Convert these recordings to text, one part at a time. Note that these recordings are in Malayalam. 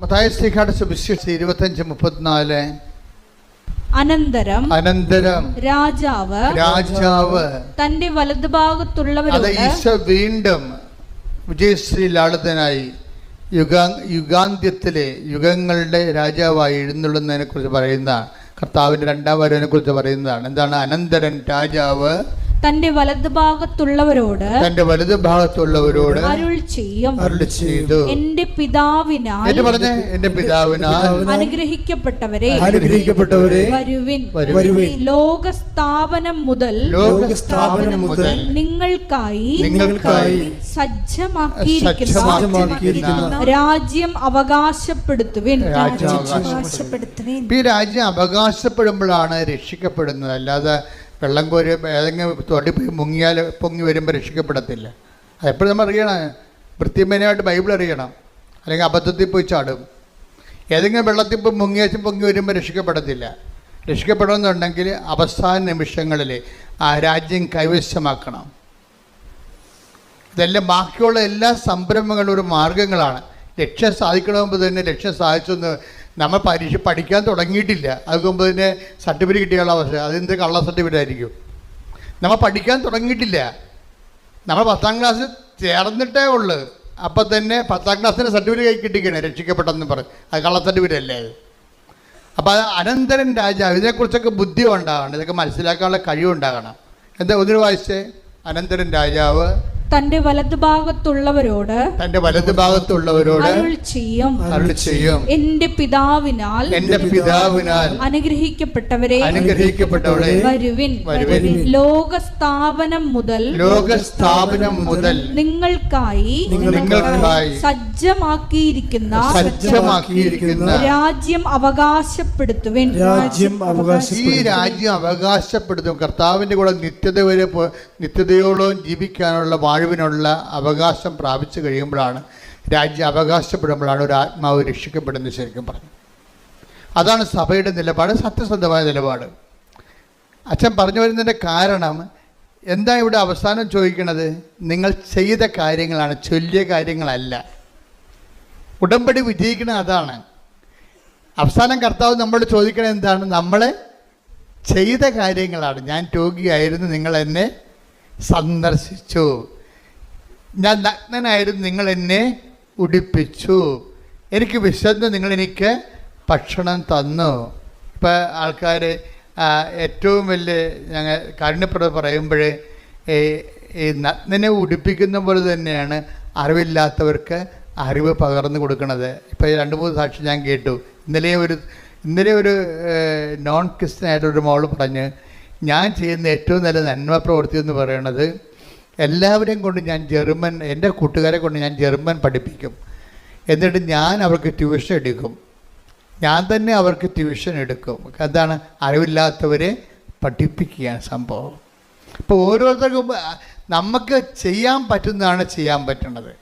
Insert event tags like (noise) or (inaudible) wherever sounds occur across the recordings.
മത്തായ ശ്രീകാട് സുവിശേഷം ഇരുപത്തഞ്ച് മുപ്പത്തിനാല്. അനന്തരം അനന്തരം രാജാവ് രാജാവ് തന്റെ വലതുഭാഗത്തുള്ളവരോട് ഈശോ വീണ്ടും വിജയശ്രീ ലാളിതനായി യുഗാ യുഗാന്ത്യത്തിലെ യുഗങ്ങളുടെ രാജാവായി എഴുന്നള്ളുന്നതിനെ കുറിച്ച് പറയുന്ന കർത്താവിന്റെ രണ്ടാം വരവിനെ കുറിച്ച് പറയുന്നതാണ്. എന്താണ്? അനന്തരൻ രാജാവ് തന്റെ വലതുഭാഗത്തുള്ളവരോട് തന്റെ വലതുഭാഗത്തുള്ളവരോട് അരുൾ ചെയ്യും. അരുൾ ചെയ്തു. എന്റെ പിതാവിനാൽ പറഞ്ഞേ? എന്റെ പിതാവിനാൽ അനുഗ്രഹിക്കപ്പെട്ടവരെ അനുഗ്രഹിക്കപ്പെട്ടവരെ വരുവിൻ. വരുവിൻ. ലോക സ്ഥാപനം മുതൽ ലോകസ്ഥാപനം മുതൽ നിങ്ങൾക്കായി നിങ്ങൾക്കായി സജ്ജമാക്കിയിരിക്കുന്ന. സജ്ജമാക്കിയിരിക്കുന്ന. രാജ്യം അവകാശപ്പെടുത്തുവിൻ. രാജ്യം അവകാശപ്പെടുത്തുവിൻ. ഈ രാജ്യം അവകാശപ്പെടുമ്പോഴാണ് രക്ഷിക്കപ്പെടുന്നത്. അല്ലാതെ വെള്ളം കോരി ഏതെങ്കിലും തൊടി പോയി മുങ്ങിയാൽ പൊങ്ങി വരുമ്പോൾ രക്ഷിക്കപ്പെടത്തില്ല. അതെപ്പോഴും നമ്മൾ അറിയണം. വൃത്തിമേനയായിട്ട് ബൈബിൾ അറിയണം. അല്ലെങ്കിൽ അബദ്ധത്തിൽ പോയി ചാടും. ഏതെങ്കിലും വെള്ളത്തിൽ പോയി മുങ്ങിയാച്ചും പൊങ്ങി വരുമ്പോൾ രക്ഷിക്കപ്പെടത്തില്ല. രക്ഷിക്കപ്പെടണമെന്നുണ്ടെങ്കിൽ അവസാന നിമിഷങ്ങളിൽ ആ രാജ്യം കൈവശമാക്കണം. ഇതെല്ലാം ബാക്കിയുള്ള എല്ലാ സംരംഭങ്ങളും ഒരു മാർഗങ്ങളാണ്. ലക്ഷ്യം സാധിക്കണമെന്ന് തന്നെ ലക്ഷ്യം സാധിച്ചെന്ന് നമ്മൾ പരീക്ഷ പഠിക്കാൻ തുടങ്ങിയിട്ടില്ല. അത് മുമ്പ് തന്നെ സർട്ടിഫിക്കറ്റ് കിട്ടിയുള്ള അവസ്ഥ അതെന്ത് കള്ള സർട്ടിഫിക്കറ്റ് ആയിരിക്കും? നമ്മൾ പഠിക്കാൻ തുടങ്ങിയിട്ടില്ല. നമ്മൾ പത്താം ക്ലാസ് ചേർന്നിട്ടേ ഉള്ളു. അപ്പം തന്നെ പത്താം ക്ലാസ്സിന് സർട്ടിഫിക്കറ്റ് കൈ കിട്ടിക്കണേ രക്ഷിക്കപ്പെട്ടെന്ന് പറയും അത് കള്ള സർട്ടിഫിക്കറ്റ് അല്ലേ അത്? അപ്പോൾ അത് അനന്തരൻ രാജാവ് ഇതിനെക്കുറിച്ചൊക്കെ ബുദ്ധി ഉണ്ടാകണം ഇതൊക്കെ മനസ്സിലാക്കാനുള്ള കഴിവുണ്ടാകണം. എന്താ ഒന്നിനു വായിച്ചേ അനന്തരൻ രാജാവ് തന്റെ വലതുഭാഗത്തുള്ളവരോട് തന്റെ വലതുഭാഗത്തുള്ളവരോട് അരുൾ ചെയ്യും. എന്റെ പിതാവിനാൽ എന്റെ പിതാവിനാൽ അനുഗ്രഹിക്കപ്പെട്ടവരെ അനുഗ്രഹിക്കപ്പെട്ടവരെ വരുവിൻ. വരുവിൻ. ലോകസ്ഥാപനം മുതൽ ലോകസ്ഥാപനം മുതൽ നിങ്ങൾക്കായി നിങ്ങൾക്കായി സജ്ജമാക്കിയിരിക്കുന്ന സജ്ജമാക്കിയിരിക്കുന്ന രാജ്യം അവകാശപ്പെടുത്തുവിൻ. രാജ്യം ഈ രാജ്യം അവകാശപ്പെടുത്തും. കർത്താവിന്റെ കൂടെ നിത്യത വരെ നിത്യതയോളം ജീവിക്കാനുള്ള വാഴുവിനുള്ള അവകാശം പ്രാപിച്ചു കഴിയുമ്പോഴാണ് രാജ്യം അവകാശപ്പെടുമ്പോഴാണ് ഒരു ആത്മാവ് രക്ഷിക്കപ്പെടുന്നത് ശരിക്കും പറഞ്ഞു അതാണ് സഭയുടെ നിലപാട് സത്യസന്ധമായ നിലപാട്. അച്ഛൻ പറഞ്ഞു വരുന്നതിന്റെ കാരണം എന്താ ഇവിടെ അവസാനം ചോദിക്കണത്? നിങ്ങൾ ചെയ്ത കാര്യങ്ങളാണ് ചൊല്ലിയ കാര്യങ്ങളല്ല. ഉടമ്പടി വിജയിക്കണ അതാണ്. അവസാനം കർത്താവ് നമ്മൾ ചോദിക്കണത് എന്താണ്? നമ്മളെ ചെയ്ത കാര്യങ്ങളാണ്. ഞാൻ രോഗിയായിരുന്നു നിങ്ങൾ എന്നെ സന്ദർശിച്ചു. ഞാൻ നഗ്നനായിരുന്നു നിങ്ങൾ എന്നെ ഉടിപ്പിച്ചു. എനിക്ക് വിശന്ന് നിങ്ങൾ എനിക്ക് ഭക്ഷണം തന്നു. ഇപ്പം ആൾക്കാർ ഏറ്റവും വലിയ ഞങ്ങൾ കാരുണ്യപ്രദ പറയുമ്പോൾ ഈ നഗ്നനെ ഉടിപ്പിക്കുന്ന പോലെ തന്നെയാണ് അറിവില്ലാത്തവർക്ക് അറിവ് പകർന്നു കൊടുക്കുന്നത് ഈ രണ്ട് മൂന്ന് സാക്ഷി ഞാൻ കേട്ടു. ഇന്നലെ ഒരു ഇന്നലെ ഒരു നോൺ ക്രിസ്ത്യൻ ആയിട്ടൊരു മോൾ പറഞ്ഞ് ഞാൻ ചെയ്യുന്ന ഏറ്റവും നല്ല നന്മ പ്രവൃത്തി എന്ന് പറയുന്നത് എല്ലാവരെയും കൊണ്ട് ഞാൻ ജർമ്മൻ എന്റെ കൂട്ടുകാരെ കൊണ്ട് ഞാൻ ജർമ്മൻ പഠിപ്പിക്കും. എന്നിട്ട് ഞാൻ അവർക്ക് ട്യൂഷൻ എടുക്കും. ഞാൻ തന്നെ അവർക്ക് ട്യൂഷൻ എടുക്കും. അതാണ് അറിവില്ലാത്തവരെ പഠിപ്പിക്കുകയാണ് സംഭവം. ഇപ്പോൾ ഓരോരുത്തർക്കും നമുക്ക് ചെയ്യാൻ പറ്റുന്നതാണ് ചെയ്യാൻ പറ്റുന്നത്.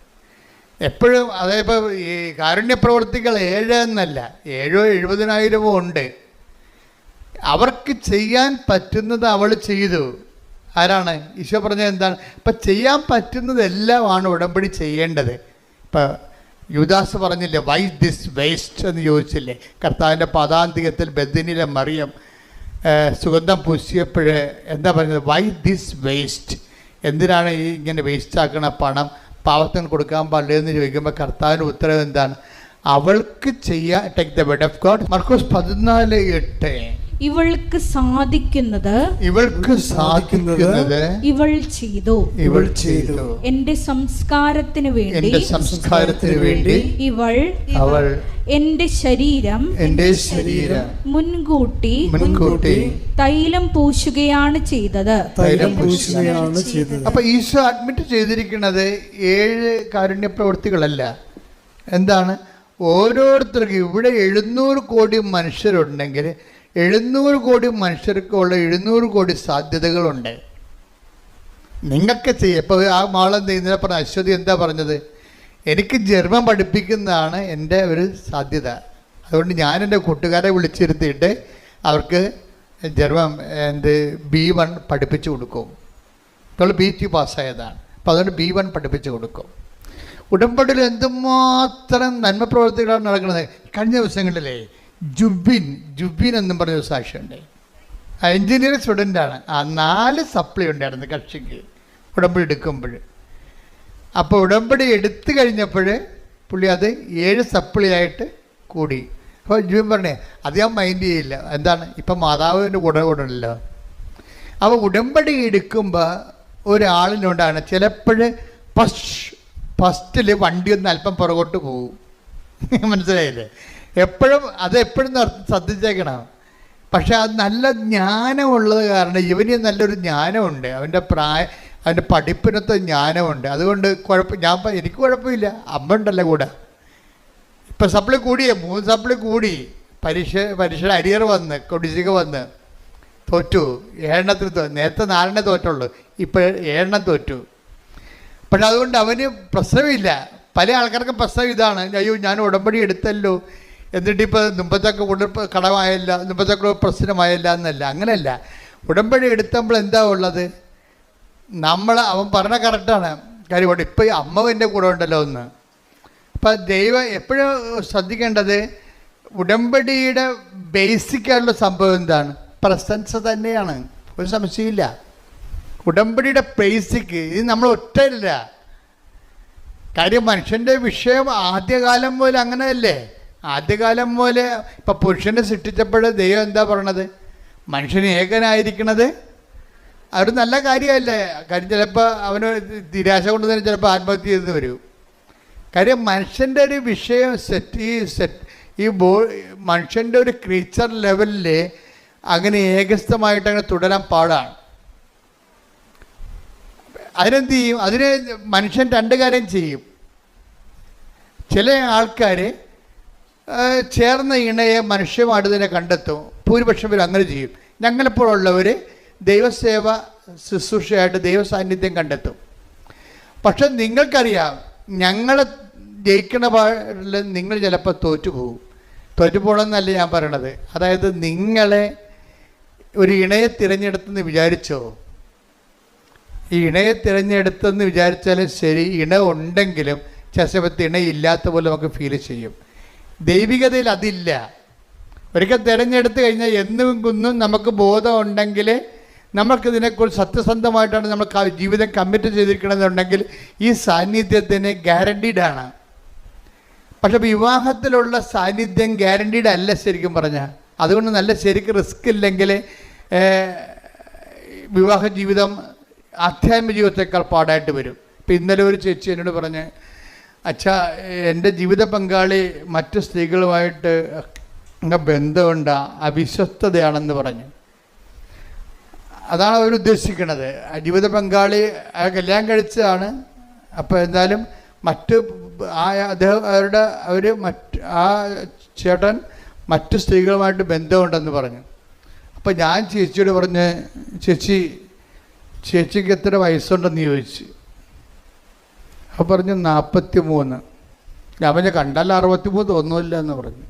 എപ്പോഴും അതായത് ഈ കാരുണ്യപ്രവർത്തികൾ ഏഴ് എന്നല്ല ഏഴോ എഴുപതിനായിരമോ ഉണ്ട്. അവർക്ക് ചെയ്യാൻ പറ്റുന്നത് അവൾ ചെയ്തു. ആരാണ്? ഈശോ പറഞ്ഞത് എന്താണ്? ഇപ്പം ചെയ്യാൻ പറ്റുന്നതെല്ലാമാണ് ഉടമ്പടി ചെയ്യേണ്ടത്. ഇപ്പം യുദാസ് പറഞ്ഞില്ലേ വൈ ദിസ് വേസ്റ്റ് എന്ന് ചോദിച്ചില്ലേ കർത്താവിന്റെ പദാന്തികത്തിൽ ബദിനിലെ മറിയം സുഗന്ധം പൂശിയപ്പോൾ എന്താ പറഞ്ഞത്? വൈ ദിസ് വേസ്റ്റ് എന്തിനാണ് ഈ ഇങ്ങനെ വേസ്റ്റ് ആക്കണ പണം? പാവത്തിന് കൊടുക്കാൻ പാടില്ല എന്ന് ചോദിക്കുമ്പോൾ കർത്താവിന്റെ ഉത്തരവ് എന്താണ്? അവൾക്ക് ചെയ്യാൻ take the bed of God മർക്കോസ് പതിനാല് എട്ട്. ഇവൾക്ക് സാധിക്കുന്നത് ഇവൾക്ക് സാധിക്കുന്നത് ഇവൾ ചെയ്തു. ഇവൾ ചെയ്തു. എന്റെ സംസ്കാരത്തിന് വേണ്ടി എന്റെ സംസ്കാരത്തിന് വേണ്ടി ഇവൾ അവൾ എന്റെ ശരീരം എന്റെ ശരീരം മുൻകൂട്ടി മുൻകൂട്ടി തൈലം പൂശുകയാണ് ചെയ്തത്. തൈലം പൂശുകയാണ് ചെയ്തത്. അപ്പൊ ഈശോ അഡ്മിറ്റ് ചെയ്തിരിക്കുന്നത് ഏഴ് കാരുണ്യ പ്രവൃത്തികളല്ല. എന്താണ്? ഓരോരുത്തർക്കും ഇവിടെ എഴുന്നൂറ് കോടി മനുഷ്യരുണ്ടെങ്കിൽ എഴുന്നൂറ് കോടി മനുഷ്യർക്കുള്ള എഴുന്നൂറ് കോടി സാധ്യതകളുണ്ട്. നിങ്ങൾക്ക് ചെയ്യാം ഇപ്പോൾ ആ മാളെന്ത് ചെയ്യുന്നതിനെ പറഞ്ഞ അശ്വതി എന്താ പറഞ്ഞത്? എനിക്ക് ജർമ്മൻ പഠിപ്പിക്കുന്നതാണ് എന്റെ ഒരു സാധ്യത. അതുകൊണ്ട് ഞാൻ എന്റെ കൂട്ടുകാരെ വിളിച്ചിരുത്തിയിട്ട് അവർക്ക് ജർമ്മൻ എന്ത് ബി വൺ പഠിപ്പിച്ചു കൊടുക്കും. ഇപ്പോൾ ബി ടു പാസ്സായതാണ്. അപ്പോൾ അതുകൊണ്ട് ബി വൺ പഠിപ്പിച്ചു കൊടുക്കും. ഉടമ്പടിയിൽ എന്തുമാത്രം നന്മ പ്രവർത്തികളാണ് നടക്കുന്നത്? കഴിഞ്ഞ ദിവസങ്ങളിലെ ജുബിൻ ജുബിൻ എന്നും പറഞ്ഞ ഒരു സാക്ഷിയുണ്ട്. എഞ്ചിനീയറിംഗ് സ്റ്റുഡന്റാണ്. ആ നാല് സപ്ലൈ ഉണ്ടായിരുന്നു കക്ഷിക്ക് ഉടമ്പടി എടുക്കുമ്പോൾ. അപ്പോൾ ഉടമ്പടി എടുത്തു കഴിഞ്ഞപ്പോൾ പുള്ളി അത് ഏഴ് സപ്ലൈ സപ്ലിയായിട്ട് കൂടി. അപ്പോൾ ജുബിൻ പറഞ്ഞേ അത് ഞാൻ മൈൻഡ് ചെയ്യില്ല. എന്താണ്? ഇപ്പം മാതാവിന്റെ കൂടെ കൂടണല്ലോ അപ്പോൾ ഉടമ്പടി എടുക്കുമ്പോൾ ഒരാളിനോടാണ് ചിലപ്പോൾ ഫസ്റ്റ് ഫസ്റ്റിൽ വണ്ടി ഒന്ന് അല്പം പുറകോട്ട് പോകും (laughs) മനസ്സിലായില്ലേ? എപ്പോഴും അത് എപ്പോഴും ശ്രദ്ധിച്ചേക്കണം. പക്ഷെ അത് നല്ല ജ്ഞാനമുള്ളത് കാരണം ഇവന് നല്ലൊരു ജ്ഞാനമുണ്ട്. അവന്റെ പ്രായ അവന്റെ പഠിപ്പിനത്തെ ജ്ഞാനമുണ്ട്. അതുകൊണ്ട് കുഴപ്പം ഞാൻ എനിക്ക് കുഴപ്പമില്ല. അമ്മ ഉണ്ടല്ലോ കൂടെ. ഇപ്പം സപ്ലി കൂടിയേ മൂന്ന് സപ്ലി കൂടി. പരീക്ഷ പരീക്ഷയുടെ അരിയർ വന്ന് കൊടിശിക വന്ന് തോറ്റു. ഏഴെണ്ണത്തിൽ തോ നേരത്തെ നാലെണ്ണേ തോറ്റുള്ളൂ. ഇപ്പോൾ ഏഴെണ്ണം തോറ്റു. പക്ഷെ അതുകൊണ്ട് അവന് പ്രശ്നമില്ല. പല ആൾക്കാർക്കും പ്രശ്നം ഇതാണ്. അയ്യോ ഞാൻ ഉടമ്പടി എടുത്തല്ലോ. എന്നിട്ടിപ്പോൾ മുമ്പത്തൊക്കെ ഉടമ്പ കടമായല്ല മുമ്പത്തൊക്കെ പ്രശ്നമായല്ല എന്നല്ല അങ്ങനെയല്ല ഉടമ്പടി എടുത്തപ്പോൾ എന്താ ഉള്ളത്? നമ്മൾ അവൻ പറഞ്ഞ കറക്റ്റാണ് കാര്യം കൊണ്ട് ഇപ്പോൾ അമ്മ എന്റെ കൂടെ ഉണ്ടല്ലോ ഒന്ന്. അപ്പം ദൈവം എപ്പോഴും ശ്രദ്ധിക്കേണ്ടത്? ഉടമ്പടിയുടെ ബേസിക്കായിട്ടുള്ള സംഭവം എന്താണ്? പ്രസൻസ് തന്നെയാണ്. ഒരു സംശയമില്ല ഉടമ്പടിയുടെ ബേസിക് ഇത് നമ്മൾ ഒറ്റയില്ല. കാര്യം മനുഷ്യന്റെ വിഷയം ആദ്യകാലം മുതൽ അങ്ങനെയല്ലേ? ആദ്യകാലം പോലെ ഇപ്പം പുരുഷനെ സൃഷ്ടിച്ചപ്പോൾ ദൈവം എന്താ പറഞ്ഞത് മനുഷ്യൻ ഏകനായിരിക്കണത്? അതൊരു നല്ല കാര്യമല്ലേ? കാര്യം ചിലപ്പോൾ അവന് നിരാശ കൊണ്ട് തന്നെ ചിലപ്പോൾ ആത്മഹത്യ ചെയ്ത് വരും. കാര്യം മനുഷ്യന്റെ ഒരു വിഷയം സെറ്റ് ഈ സെറ്റ് ഈ ബോ മനുഷ്യന്റെ ഒരു ക്രീച്ചർ ലെവലിൽ അങ്ങനെ ഏകസ്ഥമായിട്ട് അങ്ങനെ തുടരാൻ പാടാണ്. അതിനെന്ത് ചെയ്യും? അതിന് മനുഷ്യൻ രണ്ട് കാര്യം ചെയ്യും. ചില ആൾക്കാർ ചേർന്ന ഇണയെ മനുഷ്യമായിട്ട് തന്നെ കണ്ടെത്തും. ഭൂരിപക്ഷം പേരും അങ്ങനെ ചെയ്യും. ഞങ്ങളെപ്പോഴുള്ളവർ ദൈവസേവ ശുശ്രൂഷയായിട്ട് ദൈവസാന്നിധ്യം കണ്ടെത്തും. പക്ഷെ നിങ്ങൾക്കറിയാം ഞങ്ങളെ ജയിക്കണ പാടിൽ നിങ്ങൾ ചിലപ്പോൾ തോറ്റുപോകും തോറ്റുപോകണമെന്നല്ല ഞാൻ പറയണത്. അതായത് നിങ്ങളെ ഒരു ഇണയെ തിരഞ്ഞെടുത്തെന്ന് വിചാരിച്ചോ? ഈ ഇണയെ തിരഞ്ഞെടുത്തെന്ന് വിചാരിച്ചാലും ശരി ഇണ ഉണ്ടെങ്കിലും ചില സമയത്ത് ഇണയില്ലാത്ത പോലെ നമുക്ക് ഫീൽ ചെയ്യും. ദൈവികതയിൽ അതില്ല. ഒരിക്കൽ തിരഞ്ഞെടുത്ത് കഴിഞ്ഞാൽ എന്നും കുന്നും നമുക്ക് ബോധം ഉണ്ടെങ്കിൽ നമുക്കിതിനെക്കുറിച്ച് സത്യസന്ധമായിട്ടാണ് നമ്മൾ ജീവിതം കമ്മിറ്റ് ചെയ്തിരിക്കണമെന്നുണ്ടെങ്കിൽ ഈ സാന്നിധ്യത്തിന് ഗ്യാരണ്ടീഡാണ് പക്ഷെ വിവാഹത്തിലുള്ള സാന്നിധ്യം ഗ്യാരണ്ടീഡ് അല്ല ശരിക്കും പറഞ്ഞാൽ അതുകൊണ്ട് നല്ല ശരിക്ക് റിസ്ക് ഇല്ലെങ്കിൽ വിവാഹ ജീവിതം ആധ്യാത്മിക ജീവിതത്തെക്കാൾ പാടായിട്ട് വരും. ഇപ്പം ഇന്നലെ ഒരു ചേച്ചി എന്നോട് പറഞ്ഞ് അച്ഛാ എന്റെ ജീവിത പങ്കാളി മറ്റു സ്ത്രീകളുമായിട്ട് ബന്ധമുണ്ട അവിശ്വസ്തതയാണെന്ന് പറഞ്ഞു. അതാണ് ആ ജീവിത പങ്കാളി കല്യാണം കഴിച്ചതാണ്. അപ്പോൾ എന്തായാലും മറ്റ് ആ അദ്ദേഹം അവരുടെ അവർ മറ്റ് ആ ചേട്ടൻ മറ്റു സ്ത്രീകളുമായിട്ട് ബന്ധമുണ്ടെന്ന് പറഞ്ഞു. അപ്പോൾ ഞാൻ ചേച്ചിയോട് പറഞ്ഞ് ചേച്ചി ചേച്ചിക്ക് എത്ര വയസ്സുണ്ടെന്ന് ചോദിച്ചു. അപ്പോൾ പറഞ്ഞു നാൽപ്പത്തി മൂന്ന് ഞാൻ പറഞ്ഞ കണ്ടാൽ അറുപത്തി മൂന്ന് ഒന്നുമില്ല എന്ന് പറഞ്ഞു.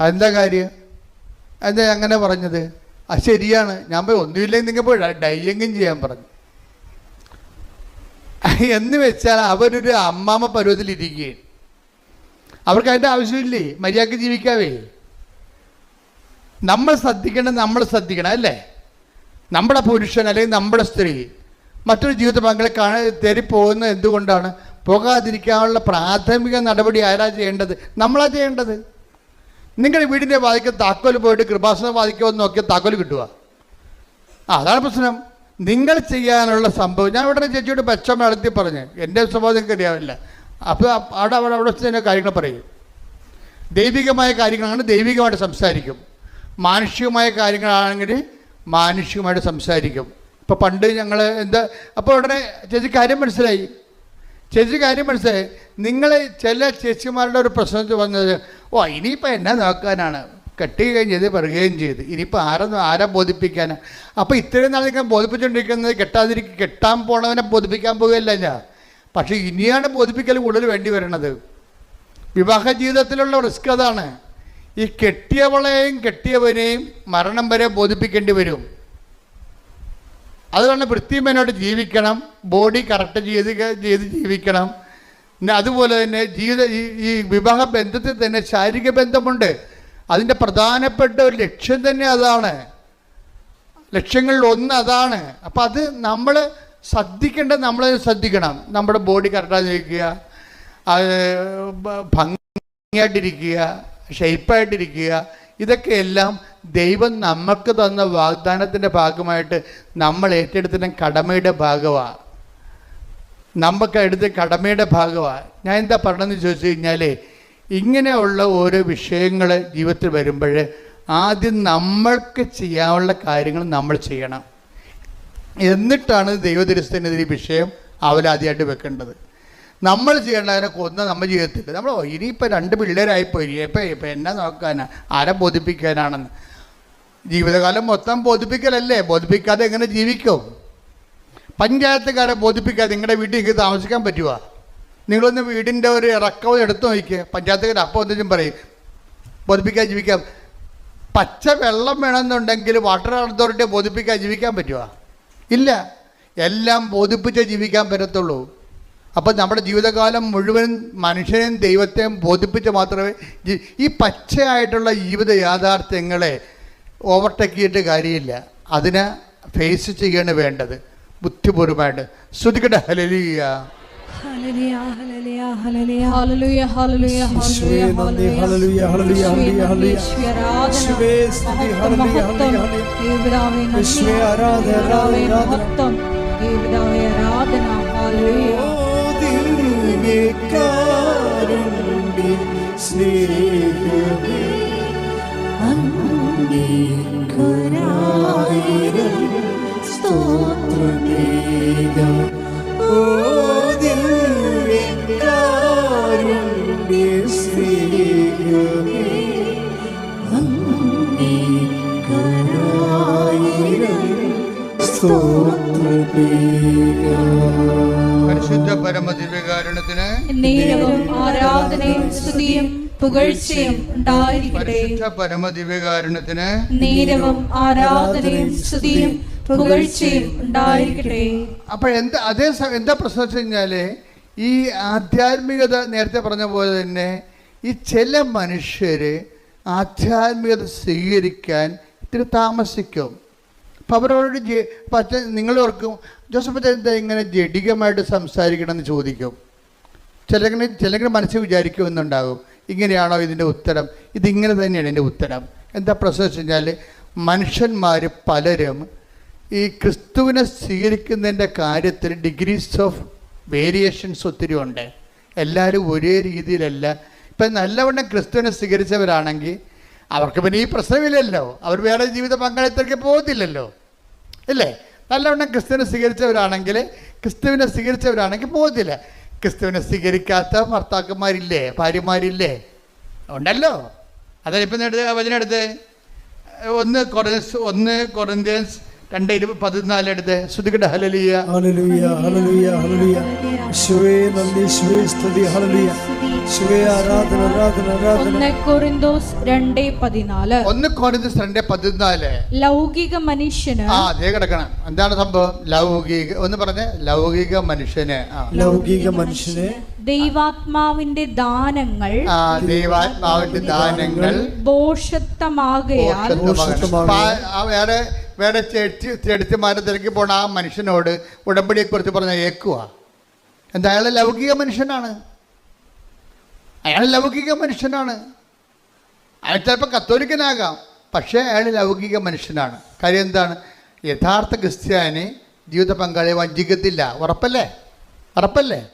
അതെന്താ കാര്യം? എന്താ അങ്ങനെ പറഞ്ഞത്? അത് ശരിയാണ്. ഞാൻ പോയി ഒന്നുമില്ലെങ്കിൽ നിങ്ങൾ പോയി ഡൈയെങ്കിലും ചെയ്യാൻ പറഞ്ഞു. എന്ന് വെച്ചാൽ അവരൊരു അമ്മാമ്മ പരുവത്തിലിരിക്കുകയാണ് അവർക്ക് അതിന്റെ ആവശ്യമില്ലേ? മര്യാദയ്ക്ക് ജീവിക്കാവേ. നമ്മൾ ശ്രദ്ധിക്കണം നമ്മൾ ശ്രദ്ധിക്കണം അല്ലേ? നമ്മുടെ പുരുഷൻ അല്ലെങ്കിൽ നമ്മുടെ സ്ത്രീ. മറ്റൊരു ജീവിത പങ്കാളി കാണാൻ തേടി പോകുന്നത് എന്തുകൊണ്ടാണ്? പോകാതിരിക്കാനുള്ള പ്രാഥമിക നടപടി ആരാ ചെയ്യേണ്ടത്? നമ്മളാ ചെയ്യേണ്ടത്. നിങ്ങളുടെ വീടിന്റെ വാതിക്ക് താക്കോൽ പോയിട്ട് കൃപാസന വാതിക്കുമെന്ന് നോക്കിയാൽ താക്കോൽ കിട്ടുക. അതാണ് പ്രശ്നം. നിങ്ങൾ ചെയ്യാനുള്ള സംഭവം. ഞാൻ ഉടനെ ചേച്ചിയോട് പച്ചമ നടത്തി പറഞ്ഞു. എന്റെ സ്വഭാവം നിങ്ങൾക്ക് അറിയാവില്ല. അപ്പോൾ അവിടെ അവിടെ അവിടെ തന്നെ കാര്യങ്ങൾ പറയും. ദൈവികമായ കാര്യങ്ങളാണ് ദൈവികമായിട്ട് സംസാരിക്കും. മാനുഷികമായ കാര്യങ്ങളാണെങ്കിൽ മാനുഷികമായിട്ട് സംസാരിക്കും. ഇപ്പോൾ പണ്ട് ഞങ്ങൾ എന്താ അപ്പോൾ ഉടനെ ചേച്ചി കാര്യം മനസ്സിലായി. ചേച്ചി കാര്യം മനസ്സിലായി. നിങ്ങൾ ചില ചേച്ചിമാരുടെ ഒരു പ്രശ്നം വന്നത് ഓ ഇനിയിപ്പോൾ എന്നെ നോക്കാനാണ്. കെട്ടുകയും ചെയ്ത് പറയുകയും ചെയ്ത്. ഇനിയിപ്പോൾ ആരെ ആരെ ബോധിപ്പിക്കാനാണ് അപ്പോൾ ഇത്രയും നാൾ നിങ്ങൾ ബോധിപ്പിച്ചുകൊണ്ടിരിക്കുന്നത് കെട്ടാതിരിക്കും കെട്ടാൻ പോണവനെ ബോധിപ്പിക്കാൻ പോകുകയല്ല ഞാൻ. പക്ഷേ ഇനിയാണ് ബോധിപ്പിക്കൽ കൂടുതൽ വേണ്ടി വരുന്നത് വിവാഹ ജീവിതത്തിലുള്ള റിസ്ക് അതാണ്. ഈ കെട്ടിയവളെയും കെട്ടിയവനെയും മരണം വരെ ബോധിപ്പിക്കേണ്ടി വരും. അതുകൊണ്ട് വൃത്തിമേനോട്ട് ജീവിക്കണം ബോഡി കറക്റ്റ് ചെയ്ത് ചെയ്ത് ജീവിക്കണം. പിന്നെ അതുപോലെ തന്നെ ജീവിത ഈ വിവാഹ ബന്ധത്തിൽ തന്നെ ശാരീരിക ബന്ധമുണ്ട്. അതിന്റെ പ്രധാനപ്പെട്ട ഒരു ലക്ഷ്യം തന്നെ അതാണ്. ലക്ഷ്യങ്ങളിൽ ഒന്ന് അതാണ്. അപ്പം അത് നമ്മൾ ശ്രദ്ധിക്കേണ്ടത് നമ്മൾ ശ്രദ്ധിക്കണം. നമ്മുടെ ബോഡി കറക്റ്റായി ജീവിക്കുക ഭംഗിയായിട്ടിരിക്കുക ഷെയ്പ്പായിട്ടിരിക്കുക ഇതൊക്കെ എല്ലാം ദൈവം നമുക്ക് തന്ന വാഗ്ദാനത്തിന്റെ ഭാഗമായിട്ട് നമ്മൾ ഏറ്റെടുത്തിന്റെ കടമയുടെ ഭാഗമാണ് നമുക്ക് എടുത്ത കടമയുടെ ഭാഗമാണ് ഞാൻ എന്താ പറഞ്ഞതെന്ന് ചോദിച്ചു കഴിഞ്ഞാൽ ഇങ്ങനെയുള്ള ഓരോ വിഷയങ്ങൾ ജീവിതത്തിൽ വരുമ്പോൾ ആദ്യം നമ്മൾക്ക് ചെയ്യാനുള്ള കാര്യങ്ങൾ നമ്മൾ ചെയ്യണം. എന്നിട്ടാണ് ദൈവദരിസ്ഥനെതിരെ വിഷയം അവരാദ്യമായിട്ട് വെക്കേണ്ടത്. നമ്മൾ ചെയ്യേണ്ടതിനെ കൊന്ന നമ്മൾ ചെയ്യത്തില്ല. നമ്മൾ ഇനിയിപ്പോൾ രണ്ട് പിള്ളേരായിപ്പോയി. ഇപ്പം ഇപ്പം എന്നെ നോക്കാനാ ആരെ ബോധിപ്പിക്കാനാണെന്ന്. ജീവിതകാലം മൊത്തം ബോധിപ്പിക്കലല്ലേ? ബോധിപ്പിക്കാതെ എങ്ങനെ ജീവിക്കും? പഞ്ചായത്തുകാരെ ബോധിപ്പിക്കാതെ നിങ്ങളുടെ വീട്ടിൽ എനിക്ക് താമസിക്കാൻ പറ്റുമോ നിങ്ങളൊന്ന് വീടിന്റെ ഒരു ഇറക്കവും എടുത്തു നോക്കിയേ പഞ്ചായത്തുകാർ അപ്പോൾ എന്തെങ്കിലും പറയും? ബോധിപ്പിക്കാൻ ജീവിക്കാം പച്ച വെള്ളം വേണമെന്നുണ്ടെങ്കിൽ വാട്ടർ അതോറിറ്റിയെ ബോധിപ്പിക്കാൻ ജീവിക്കാൻ പറ്റുമോ ഇല്ല. എല്ലാം ബോധിപ്പിച്ചേ ജീവിക്കാൻ പറ്റത്തുള്ളൂ. അപ്പം നമ്മുടെ ജീവിതകാലം മുഴുവൻ മനുഷ്യനെയും ദൈവത്തെയും ബോധിപ്പിച്ച് മാത്രമേ ഈ പച്ചയായിട്ടുള്ള ജീവിത യാഥാർത്ഥ്യങ്ങളെ ഓവർടേക്ക് ചെയ്തിട്ട് കാര്യമില്ല. അതിനെ ഫേസ് ചെയ്യാണ് വേണ്ടത്. ബുദ്ധിപൂർവമായിട്ട് ശ്രുതിക്കട്ടെ ഹലലിയ ഹല്ലേലൂയ, ഹല്ലേലൂയ, ഹല്ലേലൂയ. ഹല്ലേലൂയ, ഹല്ലേലൂയ, യേശുവേ ഹല്ലേലൂയ, നന്ദി, ഹല്ലേലൂയ. ഹല്ലേലൂയ, ഹല്ലേലൂയ, യേശുവേ ആരാധന ആരാധന. യേശുവേ ആരാധന. പുകഴ്ചയും ഉണ്ടായിരിക്കട്ടെ. പരിശുദ്ധ പരമദിവ്യകാരണത്തിന് നേരവും ആരാധനയും സ്തുതിയും പുകഴ്ചയും ഉണ്ടായിരിക്കട്ടെ. അപ്പോൾ എന്താ അതേ എന്താ പ്രശ്നം വെച്ച് കഴിഞ്ഞാൽ ഈ ആധ്യാത്മികത നേരത്തെ പറഞ്ഞ പോലെ തന്നെ ഈ ചില മനുഷ്യര് ആധ്യാത്മികത സ്വീകരിക്കാൻ ഇത്തിരി താമസിക്കും. അപ്പം അവരോട് പച്ച നിങ്ങളോർക്കും ജോസഫ് അച്ഛൻ എന്താ ഇങ്ങനെ ജഡികമായിട്ട് സംസാരിക്കണം എന്ന് ചോദിക്കും. ചിലങ്ങനെ ചിലങ്ങനെ മനസ്സിൽ വിചാരിക്കുമെന്നുണ്ടാകും ഇങ്ങനെയാണോ ഇതിന്റെ ഉത്തരം? ഇതിങ്ങനെ തന്നെയാണ് ഇതിന്റെ ഉത്തരം. എന്താ പ്രശ്നം വെച്ച് കഴിഞ്ഞാൽ മനുഷ്യന്മാർ പലരും ഈ ക്രിസ്തുവിനെ സ്വീകരിക്കുന്നതിന്റെ കാര്യത്തിൽ ഡിഗ്രീസ് ഓഫ് വേരിയേഷൻസ് ഒത്തിരി ഉണ്ട്. എല്ലാവരും ഒരേ രീതിയിലല്ല. ഇപ്പം നല്ലവണ്ണം ക്രിസ്തുവിനെ സ്വീകരിച്ചവരാണെങ്കിൽ അവർക്ക് പിന്നെ ഈ പ്രശ്നമില്ലല്ലോ. അവർ വേറെ ജീവിത പങ്കാളിത്തേക്ക് പോകത്തില്ലല്ലോ. ഇല്ലേ? നല്ലവണ്ണം ക്രിസ്തുവിനെ സ്വീകരിച്ചവരാണെങ്കിൽ ക്രിസ്തുവിനെ സ്വീകരിച്ചവരാണെങ്കിൽ പോകത്തില്ല. ക്രിസ്തുവിനെ സ്വീകരിക്കാത്ത ഭർത്താക്കന്മാരില്ലേ ഭാര്യമാരില്ലേ? ഉണ്ടല്ലോ. അതായത് എടുത്ത് വചനെടുത്ത് ഒന്ന് കൊറൻസ് ഒന്ന് കൊറന്ത്യൻസ് രണ്ട് ഇരുപത് പതിനാലെടുത്ത് ശ്രുതികട ഹലലിയ ഹല്ലേലൂയ, ഹല്ലേലൂയ, ഹല്ലേലൂയ. ശിവേ നന്ദി, ശിവേ സ്തുതി, ഹല്ലേലൂയ. യേശുവേ ആരാധന, ആരാധന, ആരാധന. ഒന്ന് കൊറിന്തോസ് രണ്ടേ പതിനാല്. ഒന്ന് കൊറിന്തസ് രണ്ട് പതിനാല്. ലൗകിക മനുഷ്യന് ആ അതേ കിടക്കണം. എന്താണ് സംഭവം? ലൗകിക ഒന്ന് പറഞ്ഞ ലൗകിക മനുഷ്യന്. ആ. ലൗകിക മനുഷ്യനെ. ദൈവാത്മാവിന്റെ ദാനങ്ങൾ ആ ദൈവാത്മാവിന്റെ ദാനങ്ങൾ വേറെ വേറെ ചെടി ചെടുത്തിമാരെ തിരക്കി പോണ ആ മനുഷ്യനോട് ഉടമ്പടിയെ കുറിച്ച് പറഞ്ഞ ഏക്കുക എന്താ അയാൾ ലൗകിക മനുഷ്യനാണ്. അയാൾ ലൗകിക മനുഷ്യനാണ്. അയാൾ ചിലപ്പോൾ കത്തോലിക്കനാകാം പക്ഷേ അയാൾ ലൗകിക മനുഷ്യനാണ്. കാര്യം എന്താണ്? യഥാർത്ഥ ക്രിസ്ത്യാനി ജീവിത പങ്കാളിയെ വഞ്ചിക്കത്തില്ല. ഉറപ്പല്ലേ? ഉറപ്പല്ലേ?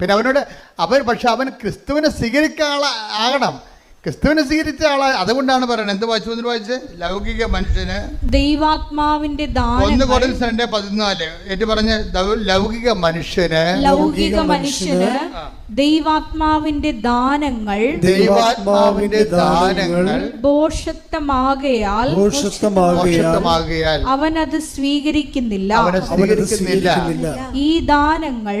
പിന്നെ അവനോട് അവൻ പക്ഷെ അവൻ ക്രിസ്തുവിനെ സ്വീകരിക്കാൻ ആകണം. ക്രിസ്തുവിനെ സ്വീകരിച്ച ആളായ അതുകൊണ്ടാണ് പറയുന്നത്. എന്ത് വായിച്ചു? എന്ന് വായിച്ച്. ലൗകിക മനുഷ്യന് ദൈവാത്മാവിന്റെ ഒന്ന് കുറൽ രണ്ട് പതിനാല്. ഏറ്റു പറഞ്ഞ ദൗ- ലൗകിക മനുഷ്യന് ലൗകിക മനുഷ്യന് ദൈവാത്മാവിന്റെ ദാനങ്ങൾ ദൈവാത്മാവിന്റെ ദാനങ്ങൾ ഭോഷത്വമാകയാൽ ഭോഷത്വമാകയാൽ അവൻ അത് സ്വീകരിക്കുന്നില്ല. ഈ ദാനങ്ങൾ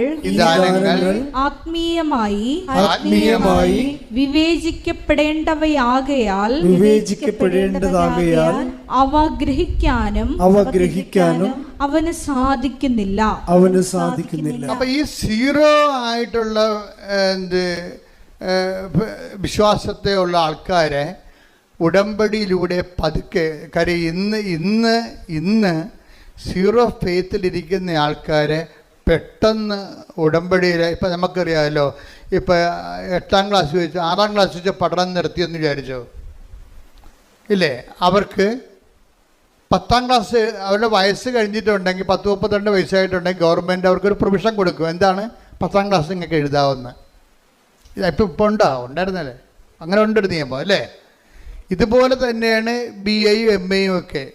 ആത്മീയമായി ആത്മീയമായി വിവേചിക്കപ്പെടേണ്ടവയാകയാൽ വിവേചിക്കപ്പെടേണ്ടതാകയാൽ അവ ഗ്രഹിക്കാനും അവ ഗ്രഹിക്കാനും അവന് സാധിക്കുന്നില്ല. അവന് സാധിക്കുന്നില്ല. അപ്പൊ ഈ സീറോ ആയിട്ടുള്ള എന്ത് വിശ്വാസത്തെ ഉള്ള ആൾക്കാരെ ഉടമ്പടിയിലൂടെ പതുക്കെ കാര്യം ഇന്ന് ഇന്ന് ഇന്ന് സീറോ ഫെയ്ത്തിലിരിക്കുന്ന ആൾക്കാരെ പെട്ടെന്ന് ഉടമ്പടിയിൽ ഇപ്പം നമുക്കറിയാമല്ലോ ഇപ്പം എട്ടാം ക്ലാസ് വെച്ച് ആറാം ക്ലാസ് വെച്ച് പഠനം നിർത്തിയെന്ന് വിചാരിച്ചോ? ഇല്ലേ? അവർക്ക് പത്താം ക്ലാസ് അവരുടെ വയസ്സ് കഴിഞ്ഞിട്ടുണ്ടെങ്കിൽ പത്ത് മുപ്പത്തിരണ്ട് വയസ്സായിട്ടുണ്ടെങ്കിൽ ഗവൺമെന്റ് അവർക്കൊരു പ്രൊവിഷൻ കൊടുക്കും. എന്താണ്? പത്താം ക്ലാസ് നിങ്ങൾക്ക് എഴുതാവുന്ന. ഇപ്പം ഇപ്പോൾ ഉണ്ടോ ഉണ്ടായിരുന്നല്ലേ? അങ്ങനെ ഉണ്ടൊരു നിയമം അല്ലേ? ഇതുപോലെ തന്നെയാണ് ബി എയും എം എയും ഒക്കെ.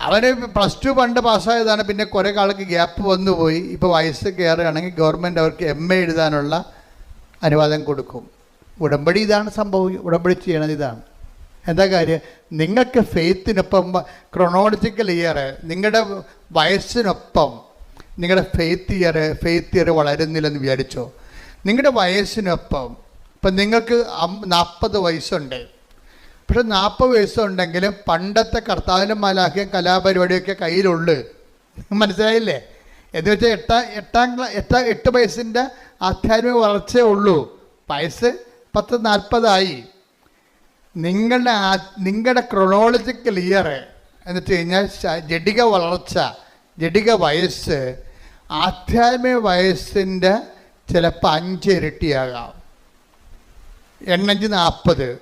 അവന് പ്ലസ് ടു പണ്ട് പാസ്സായതാണ് പിന്നെ കുറേ കാലക്ക് ഗ്യാപ്പ് വന്നു പോയി. ഇപ്പോൾ വയസ്സ് കയറുകയാണെങ്കിൽ ഗവൺമെന്റ് അവർക്ക് എം എ എഴുതാനുള്ള അനുവാദം കൊടുക്കും. ഉടമ്പടി ഇതാണ് സംഭവം ഉടമ്പടി ചെയ്യണത് ഇതാണ്. എന്താ കാര്യം? നിങ്ങൾക്ക് ഫെയ്ത്തിനൊപ്പം ക്രൊണോളജിക്കൽ ഇയർ നിങ്ങളുടെ വയസ്സിനൊപ്പം നിങ്ങളുടെ ഫെയ്ത്ത് ഇയർ ഫെയ്ത്ത് ഇയർ വളരുന്നില്ലെന്ന് വിചാരിച്ചോ? നിങ്ങളുടെ വയസ്സിനൊപ്പം ഇപ്പം നിങ്ങൾക്ക് നാൽപ്പത് വയസ്സുണ്ട്. പക്ഷെ നാൽപ്പത് വയസ്സുണ്ടെങ്കിലും പണ്ടത്തെ കർത്താവിന്റെ മാലാഖ്യം കലാപരിപാടിയൊക്കെ കയ്യിലുള്ളു മനസ്സിലായില്ലേ? എന്ന് വെച്ചാൽ എട്ടാം എട്ടാം ക്ലാ എട്ടാം എട്ട് വയസ്സിന്റെ ആധ്യാത്മിക വളർച്ചയേ ഉള്ളൂ. വയസ്സ് പത്ത് നാൽപ്പതായി. നിങ്ങളുടെ ആ നിങ്ങളുടെ ക്രൊണോളജിക്കൽ ഇയർ എന്നിട്ട് കഴിഞ്ഞാൽ ജഡിക വളർച്ച ജഡിക വയസ്സ് ആധ്യാത്മിക വയസ്സിന്റെ ചിലപ്പോൾ അഞ്ച് ഇരട്ടിയാകാം. എണ്ണഞ്ച് നാൽപ്പത്